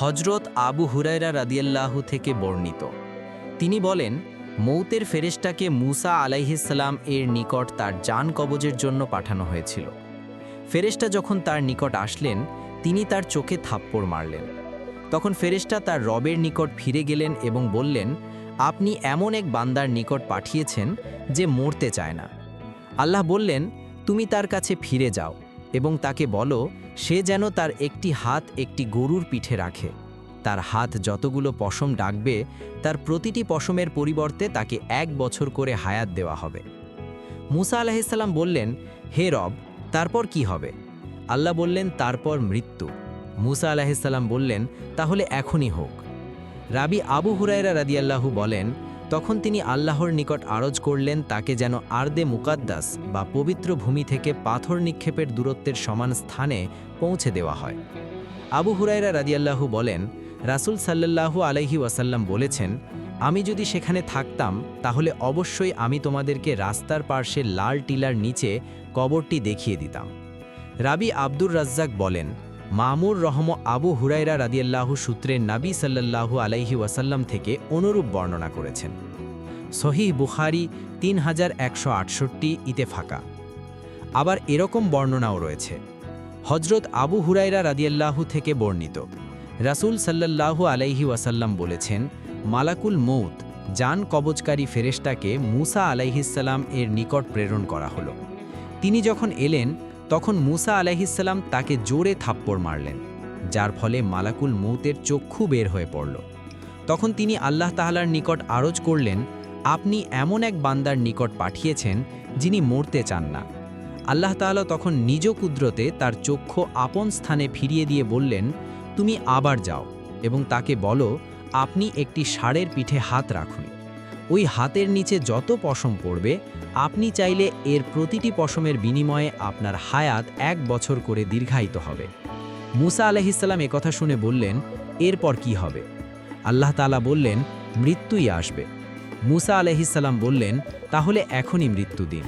হজরত আবু হুরায়রা রাদিয়াল্লাহু থেকে বর্ণিত। তিনি বলেন, মৌতের ফেরেশতাকে মুসা আলাইহিসাল্লাম এর নিকট তার জান কবজের জন্য পাঠানো হয়েছিল। ফেরেশতা যখন তার নিকট আসলেন, তিনি তার চোখে থাপ্পড় মারলেন। তখন ফেরেশতা তার রবের নিকট ফিরে গেলেন এবং বললেন, আপনি এমন এক বান্দার নিকট পাঠিয়েছেন যে মরতে চায় না। আল্লাহ বললেন, তুমি তার কাছে ফিরে যাও। এবং তাকে বলো, সে যেন তার একটি হাত একটি গরুর পিঠে রাখে। তার হাত যতগুলো পশম ডাকবে, তার প্রতিটি পশমের পরিবর্তে তাকে এক বছর করে হায়াত দেওয়া হবে। মুসা আলাহিসাল্লাম বললেন, হে রব, তারপর কি হবে? আল্লাহ বললেন, তারপর মৃত্যু। মুসা আলাহিসাল্লাম বললেন, তাহলে এখনই হোক। রাবি আবু হুরায়রা রাদিয়াল্লাহু বলেন তখন তিনি আল্লাহর নিকট আরজ করলেন তাকে যেন আর্দে মুকাদ্দাস বা পবিত্র ভূমি থেকে পাথর নিক্ষেপের দূরত্বের সমান স্থানে পৌঁছে দেওয়া হয়। আবু হুরায়রা রাদিয়াল্লাহু বলেন, রাসূল সাল্লাল্লাহু আলাইহি ওয়াসাল্লাম বলেছেন, আমি যদি সেখানে থাকতাম, তাহলে অবশ্যই আমি তোমাদেরকে রাস্তার পার্শ্বে লাল টিলার নিচে কবরটি দেখিয়ে দিতাম। রাবি আব্দুর রাজ্জাক বলেন মামুর রহম আবু হুরাইরা রাদিয়াল্লাহু সূত্রে নাবি সাল্লাল্লাহু আলাইহি ওয়াসাল্লাম থেকে অনুরূপ বর্ণনা করেছেন। সহিহ বুখারি তিন হাজার একশো আটষট্টি ইতেফাকা আবার এরকম বর্ণনাও রয়েছে। হজরত আবু হুরাইরা রাদিয়াল্লাহু থেকে বর্ণিত। রাসূল সাল্লাল্লাহু আলাইহি ওয়াসাল্লাম বলেছেন, মালাকুল মৌত জান কবচকারী ফেরেশতাকে মুসা আলাইহিসাল্লাম এর নিকট প্রেরণ করা হলো। তিনি যখন এলেন তখন মুসা আলাইহিসাল্লাম তাকে জোরে থাপ্পড় মারলেন, যার ফলে মালাকুল মৌতের চক্ষু বের হয়ে পড়ল। তখন তিনি আল্লাহ তাহালার নিকট আরজ করলেন, আপনি এমন এক বান্দার নিকট পাঠিয়েছেন, যিনি মরতে চান না। আল্লাহ তাআলা তখন নিজ কুদরতে তার চক্ষু আপন স্থানে ফিরিয়ে দিয়ে বললেন, তুমি আবার যাও এবং তাকে বলো, আপনি একটি ষাঁড়ের পিঠে হাত রাখুন। ওই হাতের নিচে যত পশম পড়বে, আপনি চাইলে এর প্রতিটি পশমের বিনিময়ে আপনার হায়াত এক বছর করে দীর্ঘায়িত হবে। মুসা আলহিসাল্লাম একথা শুনে বললেন, এরপর কি হবে? আল্লাহ তালা বললেন, মৃত্যুই আসবে। মুসা আলহিসাল্লাম বললেন, তাহলে এখনই মৃত্যু দিন